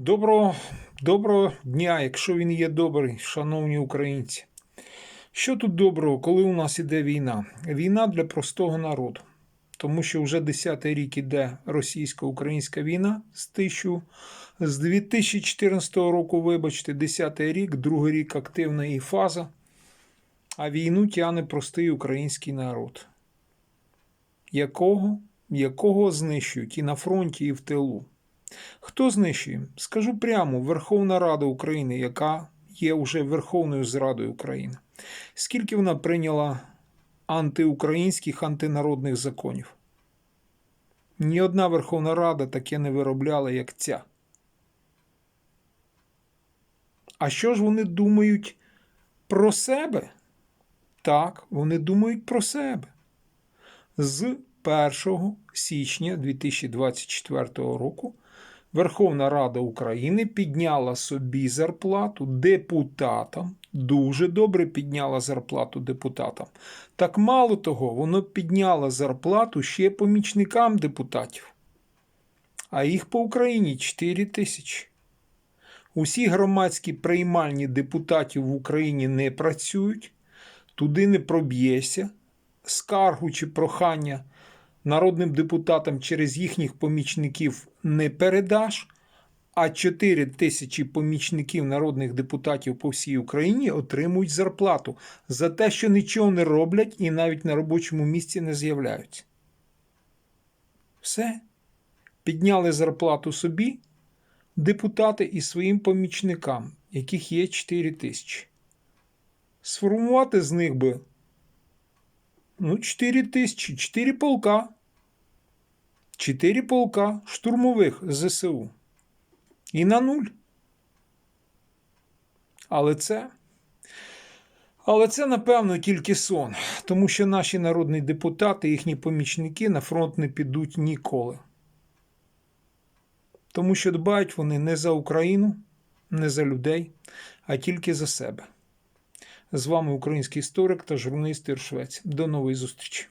Доброго, доброго дня, якщо він є добрий, шановні українці. Що тут доброго, коли у нас іде війна? Війна для простого народу. Тому що вже 10-й рік іде російсько-українська війна з тисячу, з 2014 року, вибачте, 10-й рік, другий рік активна її фаза. А війну тягне простий український народ, якого, якого знищують і на фронті, і в тилу. Хто знищує? Скажу прямо: Верховна Рада України, яка є вже Верховною Зрадою України. Скільки вона прийняла антиукраїнських, антинародних законів? Ні одна Верховна Рада таке не виробляла, як ця. А що ж вони думають про себе? Так, вони думають про себе. З 1 січня 2024 року Верховна Рада України підняла собі зарплату депутатам. Дуже добре підняла зарплату депутатам. Так мало того, воно підняло зарплату ще помічникам депутатів. А їх по Україні 4 тисячі. Усі громадські приймальні депутатів в Україні не працюють, туди не проб'єшся, скаргу чи прохання народним депутатам через їхніх помічників не передаш, а 4 тисячі помічників народних депутатів по всій Україні отримують зарплату за те, що нічого не роблять і навіть на робочому місці не з'являються. Все. Підняли зарплату собі депутати і своїм помічникам, яких є 4 тисячі. Сформувати з них би ну, 4 тисячі, 4 полка. 4 полка штурмових ЗСУ. І на нуль. Але це. Але це, напевно, тільки сон, тому що наші народні депутати, їхні помічники на фронт не підуть ніколи. Тому що дбають вони не за Україну, не за людей, а тільки за себе. З вами український історик та журналіст Іршвець. До нової зустрічі!